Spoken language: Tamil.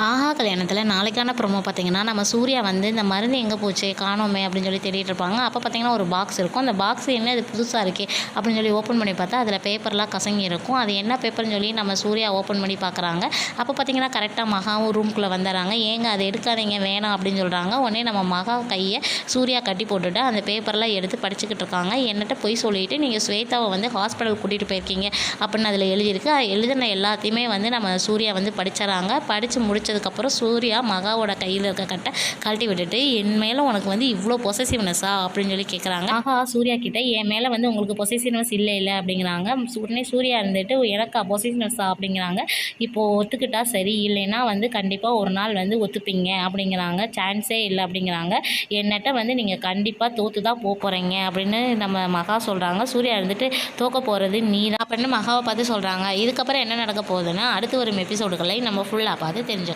ஆஹா கல்யாணத்தில் நாளைக்கான ப்ரோமோ பார்த்தீங்கன்னா நம்ம சூர்யா வந்து இந்த மருந்து எங்கே போச்சு காணோமே அப்படின்னு சொல்லி தேடிட்டு இருப்பாங்க. அப்போ பார்த்தீங்கன்னா ஒரு பாக்ஸ் இருக்கும். அந்த பாக்ஸ் என்ன அது புதுசாக இருக்கே அப்படின்னு சொல்லி ஓப்பன் பண்ணி பார்த்தா அதில் பேப்பர்லாம் கசங்கி இருக்கும். அது என்ன பேப்பர்னு சொல்லி நம்ம சூர்யா ஓப்பன் பண்ணி பார்க்குறாங்க அப்போ பார்த்தீங்கன்னா கரெக்டாக மகாவும் ரூம்குள்ளே வந்துடுறாங்க ஏங்க அதை எடுக்காதீங்க வேணாம் அப்படின்னு சொல்கிறாங்க உடனே நம்ம மகா கையை சூர்யா கட்டி போட்டுட்டு அந்த பேப்பர்லாம் எடுத்து படிச்சுக்கிட்டு இருக்காங்க. என்னட்ட பொய் சொல்லிட்டு நீங்கள் ஸ்வேதாவை வந்து ஹாஸ்பிட்டல் கூட்டிகிட்டு போயிருக்கீங்க அப்படின்னு அதில் எழுதியிருக்கு. அது எழுதின எல்லாத்தையுமே வந்து நம்ம சூர்யா வந்து படிச்சிடறாங்க படித்து முடிச்சு முடிச்சதுக்கப்புறம் சூர்யா மகாவோட கையில் இருக்க கட்டை கழட்டி விட்டுட்டு என் மேலே உனக்கு வந்து இவ்வளோ பொசசிவ்னஸா அப்படின்னு சொல்லி கேட்குறாங்க மகா சூர்யா கிட்ட என் மேலே வந்து உங்களுக்கு பொசசிவ்னஸ் இல்லை இல்லை அப்படிங்கிறாங்க. உடனே சூர்யா இருந்துட்டு எனக்கா பொசசிவ்னஸா அப்படிங்கிறாங்க. இப்போது ஒத்துக்கிட்டா சரி இல்லைன்னா வந்து கண்டிப்பாக ஒரு நாள் வந்து ஒத்துப்பீங்க அப்படிங்கிறாங்க. சான்ஸே இல்லை அப்படிங்கிறாங்க. என்னட்ட வந்து நீங்கள் கண்டிப்பாக தோற்று தான் போக போகிறீங்க அப்படின்னு நம்ம மகா சொல்கிறாங்க சூர்யா இருந்துட்டு தோக்க போகிறது நீ தான் அப்படின்னு மகாவை பார்த்து சொல்கிறாங்க இதுக்கப்புறம் என்ன நடக்க போகுதுன்னா அடுத்து வரும் எபிசோடுகளை நம்ம ஃபுல்லாக பார்த்து தெரிஞ்சுக்கலாம்.